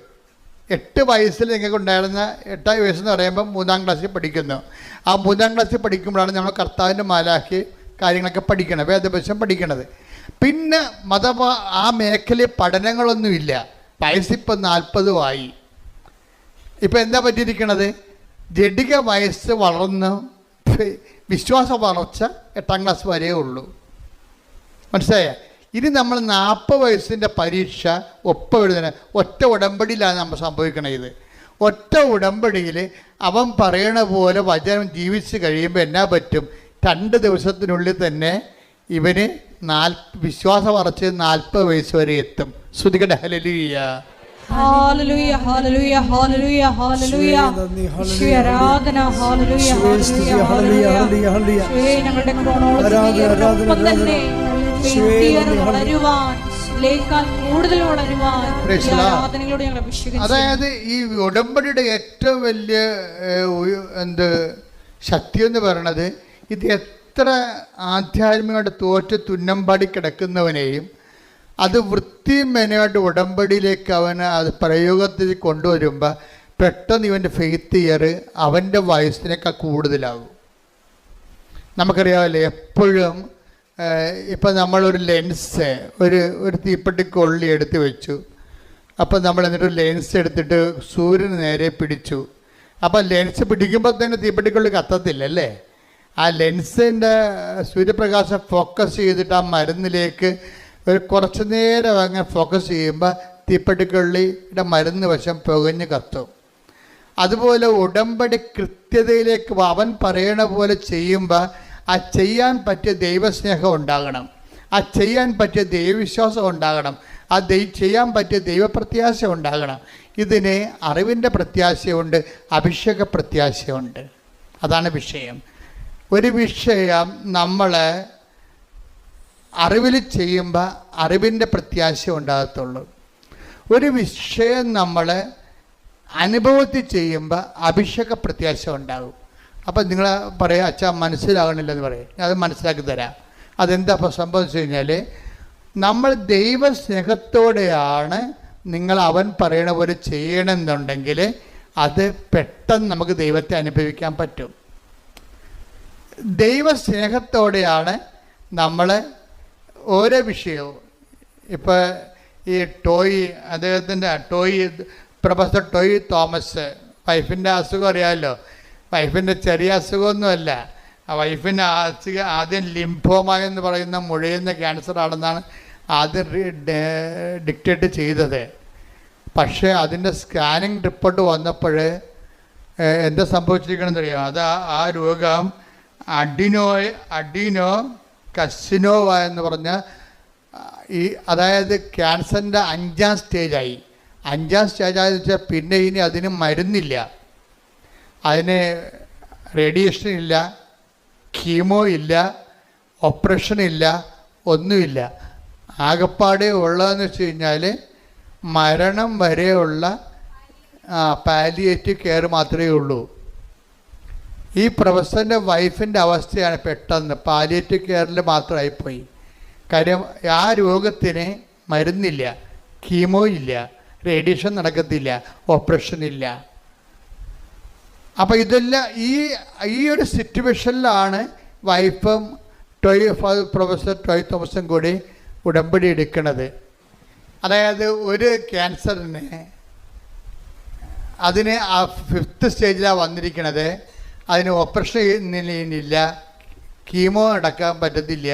എട്ട് വയസ്സിൽ നിങ്ങൾക്ക് ഉണ്ടായിരുന്ന എട്ടാം വയസ്സെന്ന് പറയുമ്പോൾ മൂന്നാം ക്ലാസ്സിൽ പഠിക്കുന്നു. ആ മൂന്നാം ക്ലാസ്സിൽ പഠിക്കുമ്പോഴാണ് നമ്മൾ കർത്താവിന്റെ മാലാഖി കാര്യങ്ങളൊക്കെ പഠിക്കണം വേദപക്ഷം പഠിക്കണത്. പിന്നെ മത ആ മേഖലയിൽ പഠനങ്ങളൊന്നുമില്ല. വയസ്സിപ്പം നാൽപ്പതുമായി ഇപ്പം എന്താ പറ്റിയിരിക്കണത്? ജഡിക വയസ്സ് വളർന്ന് വിശ്വാസ വളർച്ച എട്ടാം ക്ലാസ് വരേ ഉള്ളൂ. മനസ്സിലായ? ഇനി നമ്മൾ നാൽപ്പത് വയസ്സിന്റെ പരീക്ഷ ഒപ്പം എഴുതണ ഒറ്റ ഉടമ്പടിയിലാണ് നമ്മൾ സംഭവിക്കണത്. ഇത് ഒറ്റ ഉടമ്പടിയിൽ അവൻ പറയണ പോലെ വചനം ജീവിച്ച് കഴിയുമ്പോൾ എന്നാ പറ്റും? രണ്ട് ദിവസത്തിനുള്ളിൽ തന്നെ ഇവന് നാൽ വിശ്വാസ വളർച്ച നാൽപ്പത് വയസ്സ് വരെ എത്തും. ശ്രുതികട ഹലലിയ ഹാലലുയ ഹാലലുയ ഹാലലുയ ഹാലലുയ ആരാധന ഹാലലുയ ഞങ്ങളുടെ തന്നെ. വളരുവാൻ കൂടുതൽ വളരുവാൻ ഞങ്ങൾ അഭിഷേകം അതായത് ഈ ഉടമ്പടിയുടെ ഏറ്റവും വലിയ എന്ത് ശക്തി എന്ന് പറയണത് ഇത് എത്ര ആധ്യാത്മികമായിട്ട് തോറ്റ് തുന്നമ്പാടി കിടക്കുന്നവനെയും അത് വൃത്തിയും മെനയായിട്ട് ഉടമ്പടിയിലേക്ക് അവന് അത് പ്രയോഗത്തിൽ കൊണ്ടുവരുമ്പോൾ പെട്ടെന്ന് ഇവന്റെ ഫെയ്ത്ത് ഇയർ അവന്റെ വയസ്സിനേക്കാൾ കൂടുതലാകും നമുക്കറിയാമല്ലോ എപ്പോഴും ഇപ്പം നമ്മളൊരു ലെൻസ് ഒരു ഒരു തീപ്പെട്ടിക്കൊള്ളി എടുത്ത് വെച്ചു. അപ്പം നമ്മൾ എന്നിട്ട് ലെൻസ് എടുത്തിട്ട് സൂര്യന് നേരെ പിടിച്ചു. അപ്പം ലെൻസ് പിടിക്കുമ്പോൾ തന്നെ തീപ്പെട്ടിക്കൊള്ളി കത്തത്തില്ല അല്ലേ ആ ലെൻസിന്റെ സൂര്യപ്രകാശം ഫോക്കസ് ചെയ്തിട്ട് ആ മരുന്നിലേക്ക് ഒരു കുറച്ച് നേരം അങ്ങനെ ഫോക്കസ് ചെയ്യുമ്പോൾ തീപ്പെട്ടിക്കുള്ളിയുടെ മരുന്ന് വശം പുകഞ്ഞ് കത്തും. അതുപോലെ ഉടമ്പടി കൃത്യതയിലേക്ക് അവൻ പറയണ പോലെ ചെയ്യുമ്പോൾ ആ ചെയ്യാൻ പറ്റിയ ദൈവസ്നേഹം ഉണ്ടാകണം. ആ ചെയ്യാൻ പറ്റിയ ദൈവവിശ്വാസം ഉണ്ടാകണം. ആ ദൈ ചെയ്യാൻ പറ്റിയ ദൈവപ്രത്യാശ ഉണ്ടാകണം. ഇതിന് അറിവിന്റെ പ്രത്യാശയുണ്ട് അഭിഷേക പ്രത്യാശയുണ്ട്. അതാണ് വിഷയം. ഒരു വിഷയം നമ്മൾ അറിവിൽ ചെയ്യുമ്പോൾ അറിവിന്റെ പ്രത്യാശ ഉണ്ടാകത്തുള്ളൂ. ഒരു വിഷയം നമ്മൾ അനുഭവത്തിൽ ചെയ്യുമ്പോൾ അഭിഷേക പ്രത്യാശ ഉണ്ടാകും. അപ്പം നിങ്ങൾ പറയാം അച്ഛാ മനസ്സിലാകണില്ലെന്ന് പറയും. ഞാൻ അത് മനസ്സിലാക്കി തരാം. അതെന്താ അപ്പോൾ വെച്ച് കഴിഞ്ഞാൽ നമ്മൾ ദൈവസ്നേഹത്തോടെയാണ് നിങ്ങൾ അവൻ പറയണ പോലെ ചെയ്യണമെന്നുണ്ടെങ്കിൽ അത് പെട്ടെന്ന് നമുക്ക് ദൈവത്തെ അനുഭവിക്കാൻ പറ്റും. ദൈവസ്നേഹത്തോടെയാണ് നമ്മൾ ഓരോ വിഷയവും. ഇപ്പോൾ ഈ ടോയ് അദ്ദേഹത്തിന്റെ ടോയ് പ്രൊഫസർ ടോയ് തോമസ് വൈഫിന്റെ അസുഖം അറിയാമല്ലോ വൈഫിന്റെ ചെറിയ അസുഖമൊന്നുമല്ല. വൈഫിന് അസുഖം ആദ്യം ലിംഫോമ എന്ന് പറയുന്ന മുഴയുന്ന ക്യാൻസർ ആണെന്നാണ് ആദ്യം ഡിക്റ്റേറ്റ് ചെയ്തത്. പക്ഷേ അതിന്റെ സ്കാനിങ് റിപ്പോർട്ട് വന്നപ്പോൾ എന്താ സംഭവിച്ചിരിക്കണമെന്ന് അറിയാം അത് ആ രോഗം അഡിനോ അഡിനോ കസിനോവ എന്ന് പറഞ്ഞ ഈ അതായത് ക്യാൻസറിന്റെ അഞ്ചാം സ്റ്റേജായി. അഞ്ചാം സ്റ്റേജായെന്ന് വെച്ചാൽ പിന്നെ ഇനി അതിന് മരുന്നില്ല. അതിന് റേഡിയേഷൻ ഇല്ല കീമോ ഇല്ല ഓപ്പറേഷൻ ഇല്ല ഒന്നുമില്ല. ആകപ്പാടെ ഉള്ളതെന്ന് വെച്ച് കഴിഞ്ഞാൽ മരണം വരെയുള്ള പാലിയേറ്റീവ് കെയർ മാത്രമേ ഉള്ളൂ. ഈ പ്രൊഫസറിന്റെ വൈഫിന്റെ അവസ്ഥയാണ് പെട്ടെന്ന്. പാലിയേറ്റീവ് കെയറിൽ മാത്രമായിപ്പോയി കാര്യം ആ രോഗത്തിന് മരുന്നില്ല കീമോ ഇല്ല റേഡിയേഷൻ നടക്കത്തില്ല ഓപ്പറേഷൻ ഇല്ല. അപ്പോൾ ഇതെല്ലാം ഈ ഈ ഒരു സിറ്റുവേഷനിലാണ് വൈഫും ടോയ് പ്രൊഫസർ ടോയ് തോമസും കൂടി ഉടമ്പടി എടുക്കുന്നത് അതായത് ഒരു ക്യാൻസറിന് അതിന് ആ ഫിഫ്ത്ത് സ്റ്റേജിലാണ് വന്നിരിക്കുന്നത് അതിന് ഓപ്പറേഷൻ ഇല്ല കീമോ അടക്കാൻ പറ്റത്തില്ല.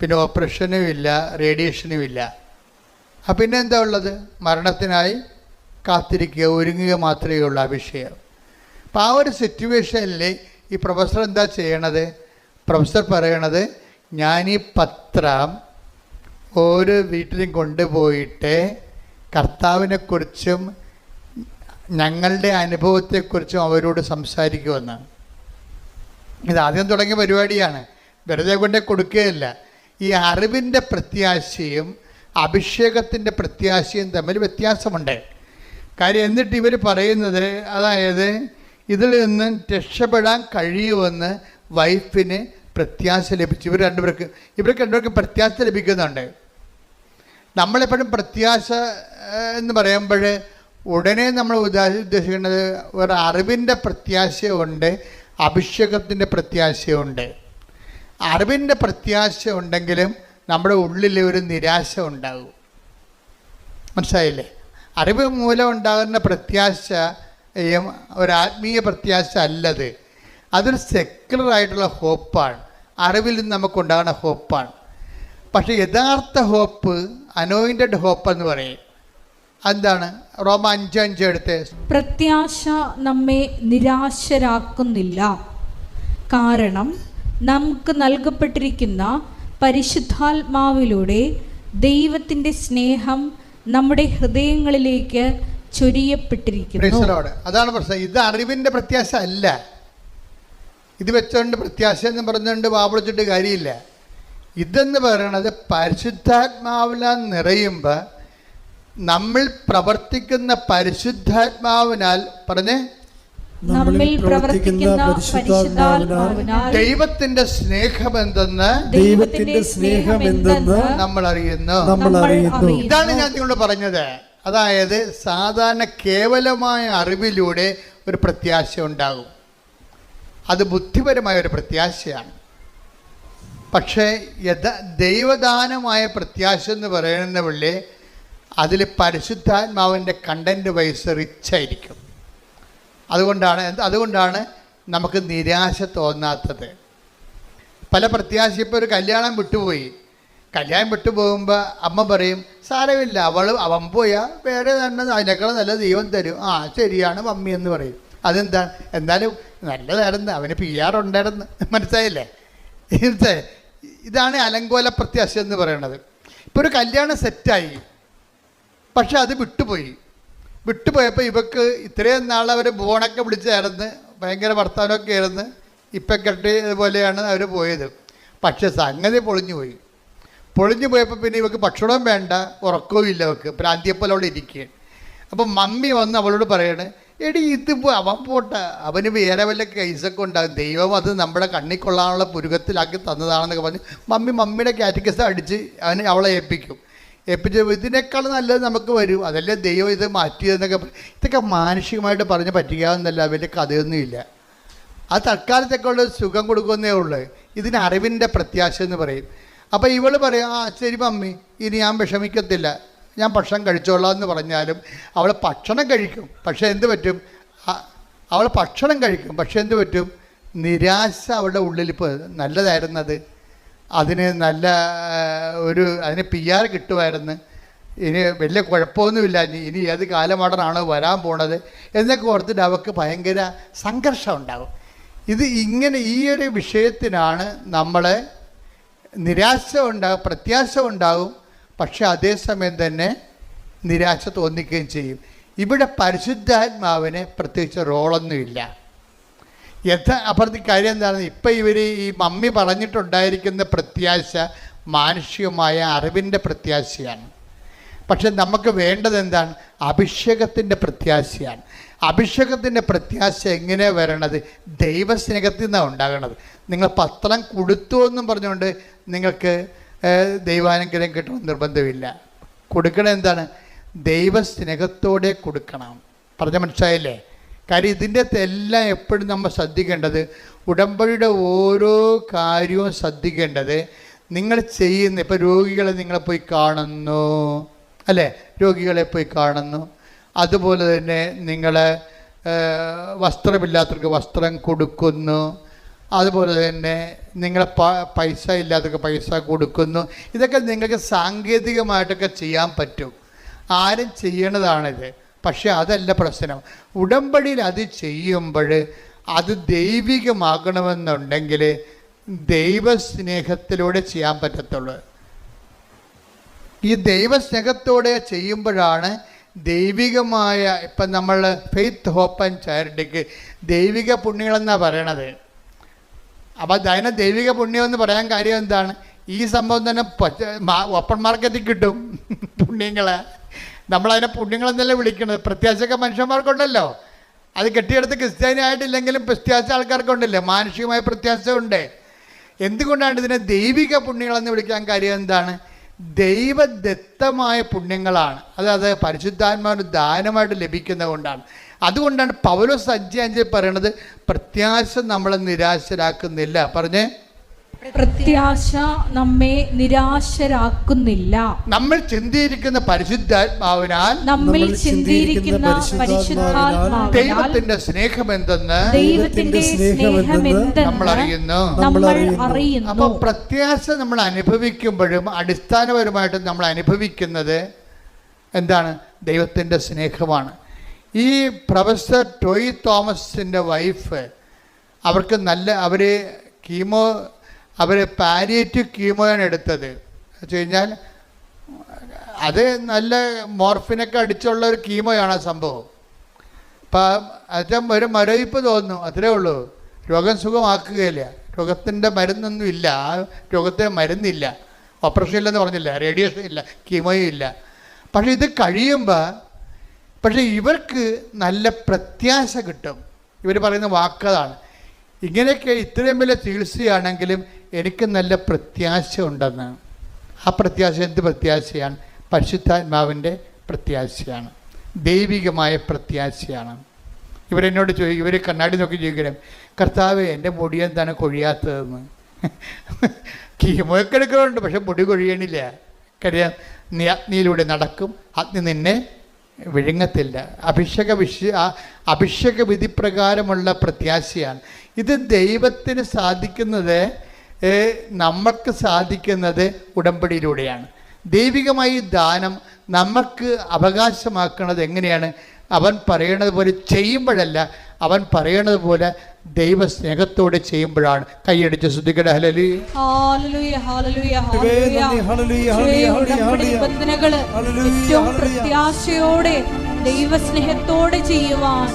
പിന്നെ ഓപ്പറേഷനും ഇല്ല റേഡിയേഷനും ഇല്ല. അപ്പം പിന്നെ എന്താ ഉള്ളത്? മരണത്തിനായി കാത്തിരിക്കുക ഒരുങ്ങുക മാത്രമേ ഉള്ളൂ ആ വിഷയം. അപ്പം ആ ഒരു സിറ്റുവേഷനിൽ ഈ പ്രൊഫസർ എന്താ ചെയ്യണത്? പ്രൊഫസർ പറയണത് ഞാൻ ഈ പത്രം ഓരോ വീട്ടിലും കൊണ്ടുപോയിട്ട് കർത്താവിനെക്കുറിച്ചും ഞങ്ങളുടെ അനുഭവത്തെക്കുറിച്ചും അവരോട് സംസാരിക്കുമെന്ന് ഇത് ആദ്യം തുടങ്ങിയ പരിപാടിയാണ്. വെറുതെ കൊണ്ട് കൊടുക്കുകയല്ല. ഈ അറിവിന്റെ പ്രത്യാശയും അഭിഷേകത്തിന്റെ പ്രത്യാശയും തമ്മിൽ വ്യത്യാസമുണ്ട്. കാര്യം എന്നിട്ട് ഇവർ പറയുന്നത് അതായത് ഇതിൽ നിന്ന് രക്ഷപ്പെടാൻ കഴിയുമെന്ന് വൈഫിന് പ്രത്യാശ ലഭിച്ചു. ഇവർ രണ്ടുപേർക്ക് ഇവർക്ക് രണ്ടുപേർക്കും പ്രത്യാശ ലഭിക്കുന്നുണ്ട്. നമ്മളെപ്പോഴും പ്രത്യാശ എന്ന് പറയുമ്പോൾ ഉടനെ നമ്മൾ ഉദ്ദേശ- ഉദ്ദേശിക്കുന്നത് ഒരു അറിവിന്റെ പ്രത്യാശയുണ്ട്. അഭിഷേകത്തിന്റെ പ്രത്യാശയുണ്ട്. അറിവിന്റെ പ്രത്യാശ ഉണ്ടെങ്കിലും നമ്മുടെ ഉള്ളിൽ ഒരു നിരാശ ഉണ്ടാകും. മനസ്സിലായില്ലേ? അറിവ് മൂലം ഉണ്ടാകുന്ന പ്രത്യാശയും ഒരു ആത്മീയ പ്രത്യാശ അല്ലത്. അതൊരു സെക്കുലർ ആയിട്ടുള്ള ഹോപ്പാണ് അറിവിൽ നിന്ന് നമുക്കുണ്ടാകുന്ന ഹോപ്പാണ് പക്ഷേ യഥാർത്ഥ ഹോപ്പ് അനോയിന്റഡ് ഹോപ്പ് എന്ന് പറയും. എന്താണ്? റോമ അഞ്ച് അഞ്ച് എടുത്ത്. പ്രത്യാശ നമ്മെ നിരാശരാക്കുന്നില്ല. കാരണം നമുക്ക് നൽകപ്പെട്ടിരിക്കുന്ന പരിശുദ്ധാത്മാവിലൂടെ ദൈവത്തിന്റെ സ്നേഹം നമ്മുടെ ഹൃദയങ്ങളിലേക്ക് ചൊരിയപ്പെട്ടിരിക്കുന്നു. അതാണ് പ്രശ്നം. ഇത് അറിവിന്റെ പ്രത്യാശ അല്ല. ഇത് വെച്ചുകൊണ്ട് പ്രത്യാശ എന്ന് പറഞ്ഞുകൊണ്ട് വാപിളിച്ചിട്ട് കാര്യമില്ല. ഇതെന്ന് പറയണത് പരിശുദ്ധാത്മാവിലാൻ നിറയുമ്പോൾ നമ്മൾ പ്രവർത്തിക്കുന്ന പരിശുദ്ധാത്മാവിനാൽ പറഞ്ഞേ? നമ്മിൽ പ്രവർത്തിക്കുന്ന എന്തെന്ന് ദൈവത്തിന്റെ സ്നേഹമെന്തെന്ന്? ദൈവത്തിന്റെ സ്നേഹം എന്തെന്ന് നമ്മൾ അറിയുന്നു. നമ്മൾ അറിയുന്നു. ഇതാണ് ഞാൻ നിങ്ങളോട് പറഞ്ഞത്. അതായത് സാധാരണ കേവലമായ അറിവിലൂടെ ഒരു പ്രത്യാശ ഉണ്ടാകും. അത് ബുദ്ധിപരമായ ഒരു പ്രത്യാശയാണ്. പക്ഷേ യഥ ദൈവദാനമായ പ്രത്യാശ എന്ന് പറയുന്ന അതിൽ പരിശുദ്ധാത്മാവിന്റെ കണ്ടന്റ് വൈസ് റിച്ചായിരിക്കും അതുകൊണ്ടാണ് അതുകൊണ്ടാണ് നമുക്ക് നിരാശ തോന്നാത്തത്. പല പ്രത്യാശ ഇപ്പോൾ ഒരു കല്യാണം വിട്ടുപോയി. കല്യാണം വിട്ടുപോകുമ്പോൾ അമ്മ പറയും സാരമില്ല അവൾ അവൻ പോയാൽ വേറെ തന്നെ അതിനേക്കാൾ നല്ല ദൈവം തരും. ആ ശരിയാണ് മമ്മി എന്ന് പറയും. അതെന്താണ് എന്നാലും നല്ലതായിരുന്നു അവന് പി ആർ ഉണ്ടായിരുന്നു. മനസ്സിലായില്ലേ? ഇതാണ് അലങ്കോല പ്രത്യാശ എന്ന് പറയുന്നത് ഇപ്പോൾ ഒരു കല്യാണം സെറ്റായി പക്ഷെ അത് വിട്ടുപോയി. വിട്ടുപോയപ്പോൾ ഇവക്ക് ഇത്രയും നാൾ അവർ ബോണൊക്കെ വിളിച്ചായിരുന്ന് ഭയങ്കര വർത്തമാനമൊക്കെ ആയിരുന്നു. ഇപ്പം കെട്ടി ഇതുപോലെയാണ് അവർ പോയത്. പക്ഷെ സംഗതി പൊളിഞ്ഞു പോയി. പൊളിഞ്ഞു പോയപ്പോൾ പിന്നെ ഇവക്ക് ഭക്ഷണവും വേണ്ട ഉറക്കവും ഇല്ല അവൾക്ക് പ്രാന്തിയപ്പോലെ അവിടെ ഇരിക്കുകയാണ് അപ്പം മമ്മി വന്ന് അവളോട് പറയണേ എടി ഇത് അവൻ പോട്ടെ. അവന് വേറെ വല്ല കേസൊക്കെ ഉണ്ടാകും ദൈവം അത് നമ്മുടെ കണ്ണിൽ കൊള്ളാനുള്ള പുരുകത്തിലാക്കി തന്നതാണെന്നൊക്കെ പറഞ്ഞ് മമ്മി മമ്മിയുടെ കാറ്റഗസ് അടിച്ച് അവന് അവളെ ഏൽപ്പിക്കും. ഏൽപ്പിച്ച് ഇതിനേക്കാൾ നല്ലത് നമുക്ക് വരും. അതല്ലേ ദൈവം ഇത് മാറ്റിയതെന്നൊക്കെ ഇതൊക്കെ മാനുഷികമായിട്ട് പറഞ്ഞ് പറ്റിക്കാവുന്നല്ല വലിയ കഥയൊന്നുമില്ല. അത് തൽക്കാലത്തേക്കുള്ള സുഖം കൊടുക്കുന്നേ ഉള്ളൂ. ഇതിന് അറിവിന്റെ പ്രത്യാശ എന്ന് പറയും. അപ്പോൾ ഇവൾ പറയും ആ ശരി മമ്മി. ഇനി ഞാൻ വിഷമിക്കത്തില്ല. ഞാൻ ഭക്ഷണം കഴിച്ചോളാം എന്ന് പറഞ്ഞാലും അവൾ ഭക്ഷണം കഴിക്കും. പക്ഷേ എന്ത് പറ്റും? അവൾ ഭക്ഷണം കഴിക്കും. പക്ഷേ എന്ത് പറ്റും? നിരാശ അവളുടെ ഉള്ളിൽ ഇപ്പോൾ നല്ലതായിരുന്നത് അതിന് നല്ല ഒരു അതിന് പി ആർ കിട്ടുമായിരുന്നു. ഇനി വലിയ കുഴപ്പമൊന്നുമില്ല. ഇനി ഏത് കാലമാടനാണോ വരാൻ പോണത് എന്നൊക്കെ ഓർത്തിട്ട് അവൾക്ക് ഭയങ്കര സംഘർഷം ഉണ്ടാകും ഇത് ഇങ്ങനെ ഈ ഒരു വിഷയത്തിനാണ് നമ്മൾ നിരാശ ഉണ്ടാകും പ്രത്യാശ ഉണ്ടാകും പക്ഷെ അതേസമയം തന്നെ നിരാശ തോന്നിക്കുകയും ചെയ്യും. ഇവിടെ പരിശുദ്ധാത്മാവിന് പ്രത്യേകിച്ച് റോളൊന്നുമില്ല. യഥാ അപ്പുറത്തെ കാര്യം എന്താണ് ഇപ്പം ഇവർ ഈ മമ്മി പറഞ്ഞിട്ടുണ്ടായിരിക്കുന്ന പ്രത്യാശ മാനുഷികമായ അറിവിന്റെ പ്രത്യാശയാണ്. പക്ഷെ നമുക്ക് വേണ്ടത് എന്താണ്? അഭിഷേകത്തിന്റെ പ്രത്യാശയാണ്. അഭിഷേകത്തിന്റെ പ്രത്യാശ എങ്ങനെ വരണത്? ദൈവസ്നേഹത്തിൽ നിന്നാണ് ഉണ്ടാകണത്. നിങ്ങൾ പത്രം കൊടുത്തു എന്നും പറഞ്ഞുകൊണ്ട് നിങ്ങൾക്ക് ദൈവാനുഗ്രഹം കിട്ടണം നിർബന്ധമില്ല. കൊടുക്കണം എന്താണ്? ദൈവസ്നേഹത്തോടെ കൊടുക്കണം. പറഞ്ഞ മനസ്സിലായില്ലേ? കാര്യം ഇതിന്റെ എല്ലാം എപ്പോഴും നമ്മൾ ശ്രദ്ധിക്കേണ്ടത് ഉടമ്പടിയുടെ ഓരോ കാര്യവും ശ്രദ്ധിക്കേണ്ടത് നിങ്ങൾ ചെയ്യുന്ന ഇപ്പോൾ രോഗികളെ നിങ്ങളെ പോയി കാണുന്നു അല്ലേ? രോഗികളെ പോയി കാണുന്നു. അതുപോലെ തന്നെ നിങ്ങൾ വസ്ത്രമില്ലാത്തവർക്ക് വസ്ത്രം കൊടുക്കുന്നു. അതുപോലെ തന്നെ നിങ്ങൾ പൈസ ഇല്ലാത്തവർക്ക് പൈസ കൊടുക്കുന്നു. ഇതൊക്കെ നിങ്ങൾക്ക് സാങ്കേതികമായിട്ടൊക്കെ ചെയ്യാൻ പറ്റും. ആരും ചെയ്യണതാണിത്. പക്ഷെ അതല്ല പ്രശ്നം. ഉടമ്പടിയിൽ അത് ചെയ്യുമ്പോൾ അത് ദൈവികമാകണമെന്നുണ്ടെങ്കിൽ ദൈവസ്നേഹത്തിലൂടെ ചെയ്യാൻ പറ്റത്തുള്ളൂ. ഈ ദൈവസ്നേഹത്തോടെ ചെയ്യുമ്പോഴാണ് ദൈവികമായ ഇപ്പം നമ്മൾ ഫെയ്ത്ത് ഹോപ്പ് ആൻഡ് ചാരിറ്റിക്ക് ദൈവിക പുണ്യങ്ങളെന്നാണ് പറയണത്. അപ്പോൾ അതിനെ ദൈവിക പുണ്യം എന്ന് പറയാൻ കാര്യം എന്താണ്? ഈ സംഭവം തന്നെ ഓപ്പൺ മാർക്കറ്റിൽ കിട്ടും പുണ്യങ്ങളെ. നമ്മളതിനെ പുണ്യങ്ങളെന്നല്ലേ വിളിക്കുന്നത് പ്രത്യാശയൊക്കെ മനുഷ്യന്മാർക്കുണ്ടല്ലോ. അത് കെട്ടിയെടുത്ത് ക്രിസ്ത്യാനി ആയിട്ടില്ലെങ്കിലും പ്രത്യാശ ആൾക്കാർക്കുണ്ടല്ലേ? മാനുഷികമായ പ്രത്യാശ ഉണ്ട് എന്തുകൊണ്ടാണ് ഇതിനെ ദൈവിക പുണ്യങ്ങളെന്ന് വിളിക്കാൻ കാര്യം എന്താണ്? ദൈവദത്തമായ പുണ്യങ്ങളാണ്. അതായത് പരിശുദ്ധാത്മാവിന് ദാനമായിട്ട് ലഭിക്കുന്നത് കൊണ്ടാണ്. അതുകൊണ്ടാണ് പൗലോസ് അഞ്ച് പറയണത് പ്രത്യാശ നമ്മളെ നിരാശരാക്കുന്നില്ല. പറഞ്ഞേ? പ്രത്യാശ നമ്മെ നിരാശരാക്കുന്നില്ല. നമ്മൾ ചിന്തിയിരിക്കുന്ന പരിശുദ്ധാത്മാവിനാൽ നമ്മിൽ നമ്മൾ ചിന്തിയിരിക്കുന്ന പരിശുദ്ധാത്മാവിനാൽ ദൈവത്തിന്റെ സ്നേഹം എന്തെന്ന് ദൈവത്തിന്റെ സ്നേഹം എന്തെന്ന് നമ്മൾ അറിയുന്നു നമ്മൾ അറിയുന്നു. അപ്പൊ അപ്പോൾ പ്രത്യാശ നമ്മൾ അനുഭവിക്കുമ്പോഴും അടിസ്ഥാനപരമായിട്ട് നമ്മൾ അനുഭവിക്കുന്നത് എന്താണ്? ദൈവത്തിന്റെ സ്നേഹമാണ്. ഈ പ്രൊഫസർ ടോയ് തോമസിന്റെ വൈഫ് അവർക്ക് നല്ല അവർ കീമോ അവർ പാരിയേറ്റീവ് കീമോയാണ് എടുത്തത്. വെച്ച് കഴിഞ്ഞാൽ അത് നല്ല മോർഫിനൊക്കെ അടിച്ചുള്ള ഒരു കീമോയാണ് ആ സംഭവം. ഇപ്പം അച്ഛൻ ഒരു മരവിപ്പ് തോന്നുന്നു അത്രേ ഉള്ളൂ. രോഗം സുഖമാക്കുകയില്ല. രോഗത്തിന്റെ മരുന്നൊന്നും ഇല്ല. ആ രോഗത്തിന് മരുന്നില്ല. ഓപ്പറേഷൻ ഇല്ലെന്ന് പറഞ്ഞില്ല? റേഡിയേഷൻ ഇല്ല കീമോയും ഇല്ല. പക്ഷേ ഇത് കഴിയുമ്പോൾ പക്ഷേ ഇവർക്ക് നല്ല പ്രത്യാശ കിട്ടും. ഇവർ പറയുന്ന വാക്കതാണ്. ഇങ്ങനെയൊക്കെ ഇത്രയും വലിയ ചികിത്സയാണെങ്കിലും എനിക്ക് നല്ല പ്രത്യാശ ഉണ്ടെന്ന്. ആ പ്രത്യാശ എന്ത് പ്രത്യാശയാണ്? പരിശുദ്ധാത്മാവിന്റെ പ്രത്യാശയാണ്. ദൈവികമായ പ്രത്യാശയാണ്. ഇവരെന്നോട് ചോദിക്കും ഇവർ കണ്ണാടി നോക്കി ചോദിക്കണം കർത്താവ് എന്റെ മുടി എന്താണ് കൊഴിയാത്തതെന്ന്? (laughs) കീമൊക്കെ എടുക്കുന്നുണ്ട് പക്ഷെ മുടി കൊഴിയണില്ല. കാര്യം നീ അഗ്നിയിലൂടെ നടക്കും അഗ്നി നിന്നെ വിഴുങ്ങത്തില്ല. അഭിഷേക വിഷ അഭിഷേക വിധി പ്രകാരമുള്ള പ്രത്യാശയാണ്. ഇത് ദൈവത്തിന് സാധിക്കുന്നത് നമുക്ക് സാധിക്കുന്നത് ഉടമ്പടിയിലൂടെയാണ്. ദൈവികമായി ദാനം നമുക്ക് അവകാശമാക്കുന്നത് എങ്ങനെയാണ്? അവൻ പറയണത് പോലെ ചെയ്യുമ്പോഴല്ല അവൻ പറയണത് പോലെ ദൈവസ്നേഹത്തോടെ ചെയ്യുമ്പോഴാണ്. കൈയടിച്ച് ശ്രദ്ധിക്കട ഹലലി ഹല്ലേലൂയ, ഹല്ലേലൂയ, ഹല്ലേലൂയ. ഹല്ലേലൂയ, ഹല്ലേലൂയ, ഉടമ്പടി ഹല്ലേലൂയ. ഏറ്റവും പ്രത്യാശയോടെ ദൈവസ്നേഹത്തോടെ ചെയ്യുവാൻ